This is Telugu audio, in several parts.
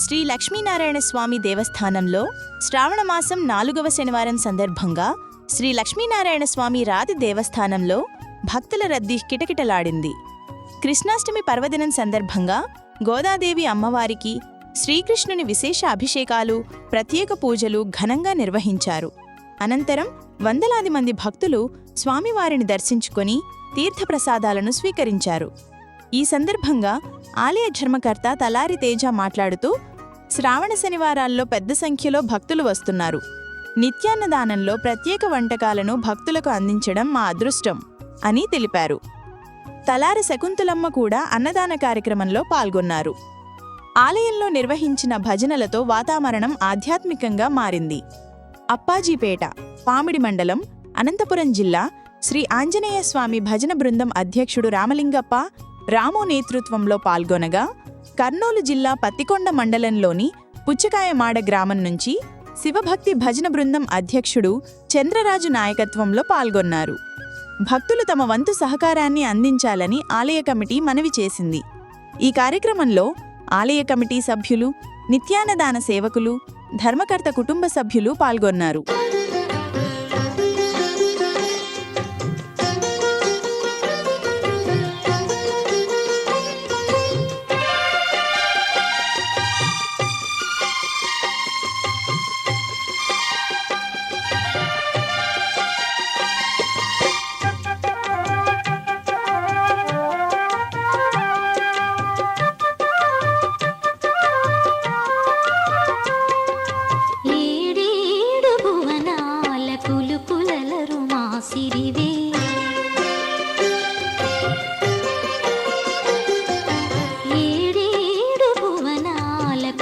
శ్రీ లక్ష్మీనారాయణ స్వామి దేవస్థానంలో శ్రావణమాసం నాలుగవ శనివారం సందర్భంగా శ్రీ లక్ష్మీనారాయణ స్వామి రాతి దేవస్థానంలో భక్తుల రద్దీ కిటకిటలాడింది. కృష్ణాష్టమి పర్వదినం సందర్భంగా గోదాదేవి అమ్మవారికి శ్రీకృష్ణుని విశేష అభిషేకాలు ప్రత్యేక పూజలు ఘనంగా నిర్వహించారు. అనంతరం వందలాది మంది భక్తులు స్వామివారిని దర్శించుకొని తీర్థప్రసాదాలను స్వీకరించారు. ఈ సందర్భంగా ఆలయ ధర్మకర్త తలారి తేజ మాట్లాడుతూ శ్రావణ శనివారాల్లో పెద్ద సంఖ్యలో భక్తులు వస్తున్నారు. నిత్యాన్నదానంలో ప్రత్యేక వంటకాలను భక్తులకు అందించడం మా అదృష్టం అని తెలిపారు. తలారి శకుంతలమ్మ కూడా అన్నదాన కార్యక్రమంలో పాల్గొన్నారు. ఆలయంలో నిర్వహించిన భజనలతో వాతావరణం ఆధ్యాత్మికంగా మారింది. అప్పాజీపేట పామిడి మండలం అనంతపురం జిల్లా శ్రీ ఆంజనేయ స్వామి భజన బృందం అధ్యక్షుడు రామలింగప్ప రాము నేతృత్వంలో పాల్గొనగా కర్నూలు జిల్లా పత్తికొండ మండలంలోని పుచ్చకాయమాడ గ్రామం నుంచి శివభక్తి భజన బృందం అధ్యక్షుడు చంద్రరాజు నాయకత్వంలో పాల్గొన్నారు. భక్తులు తమ వంతు సహకారాన్ని అందించాలని ఆలయ కమిటీ మనవి చేసింది. ఈ కార్యక్రమంలో ఆలయ కమిటీ సభ్యులు నిత్యాన్నదాన సేవకులు ధర్మకర్త కుటుంబ సభ్యులు పాల్గొన్నారు.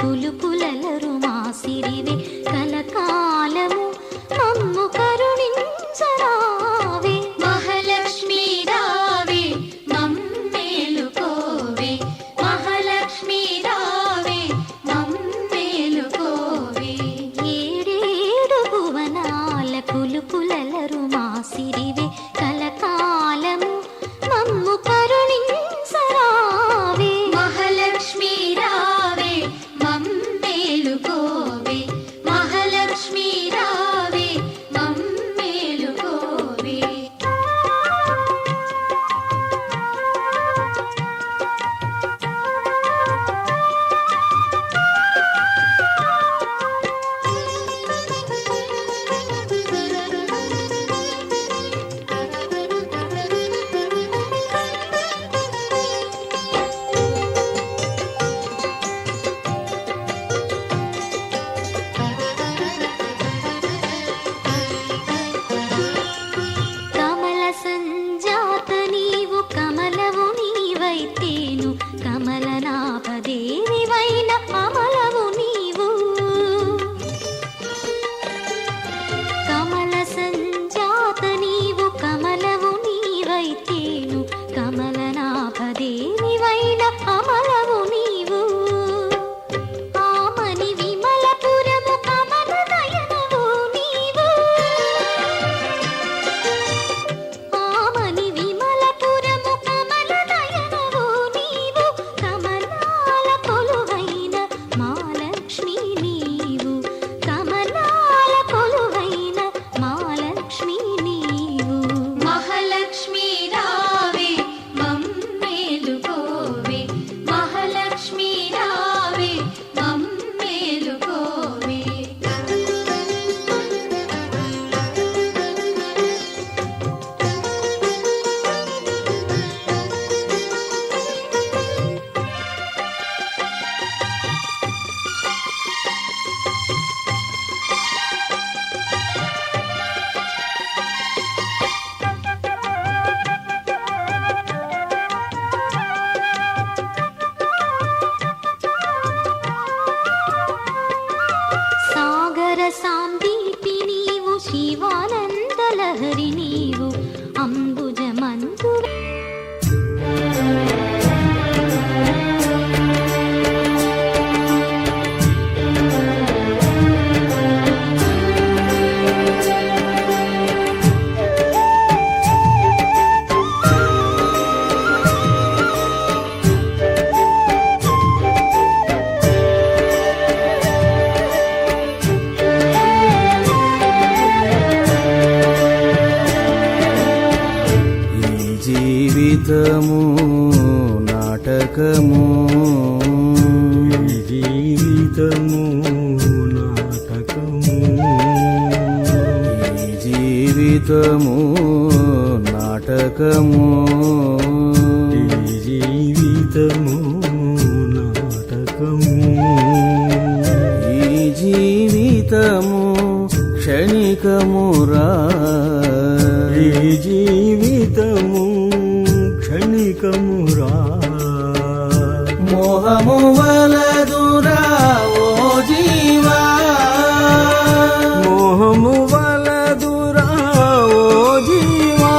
భువనాల కులుకులలరు మాసిరివే కలకాలము. మమ్ము కరుణించరా జీవితము నాటకము. మోహము వలదురా ఓ జీవా. మోహము వలదురా ఓ జీవా.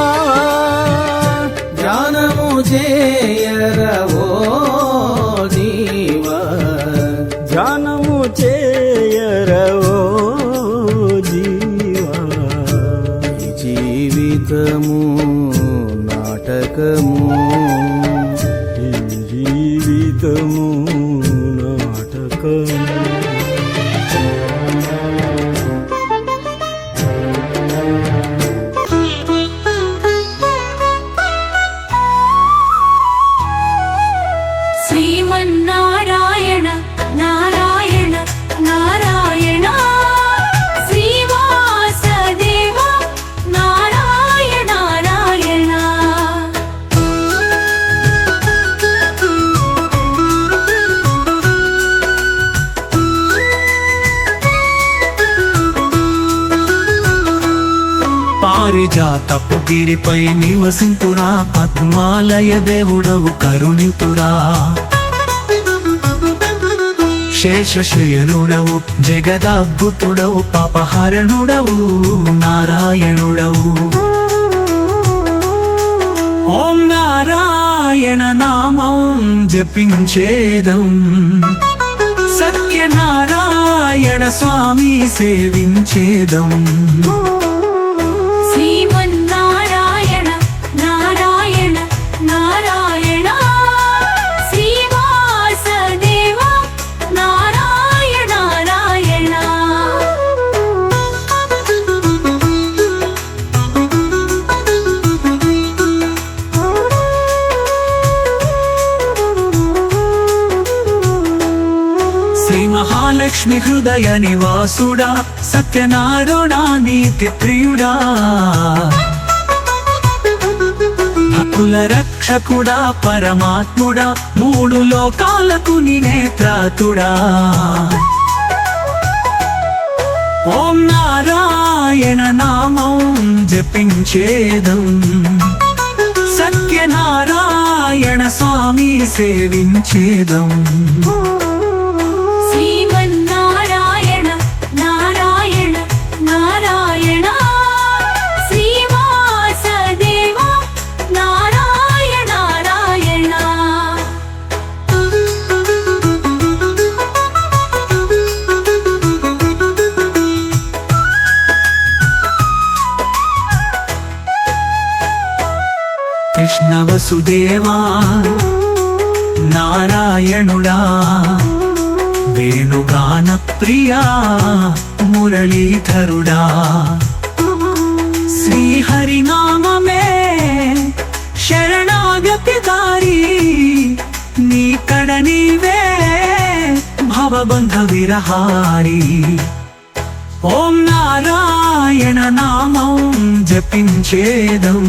ధ్యానము చేయర ఓ జీవా. ధ్యానము చేయరవో పారిజాతపు గిరిపై నివసింపురా పద్మాలయ దేవుడవు కరుణితురా. శేషశయనుడవు జగదద్భుతుడవు పాపహరణుడవు నారాయణుడవు. ఓం నారాయణ నామం జపించేదం. సత్యనారాయణ స్వామి సేవించేదం. మహాలక్ష్మి హృదయ నివాసుడా సత్యనారాయణ నీతి ప్రియుడా. భక్తుల రక్షకుడా పరమాత్ముడా మూడు లోకాలకు నేత్రాతుడా ఓం నారాయణ నామం జపించేదం. సత్యనారాయణ స్వామి సేవించేదం. కృష్ణ వసుదేవా నారాయణుడా వేణుగాన ప్రియా మురళీధరుడా. శ్రీహరినామే శరణాగతి దారి నీ కడ నీవే భవబంధ విరహారి ఓం నారాయణ నామం జపించేదం.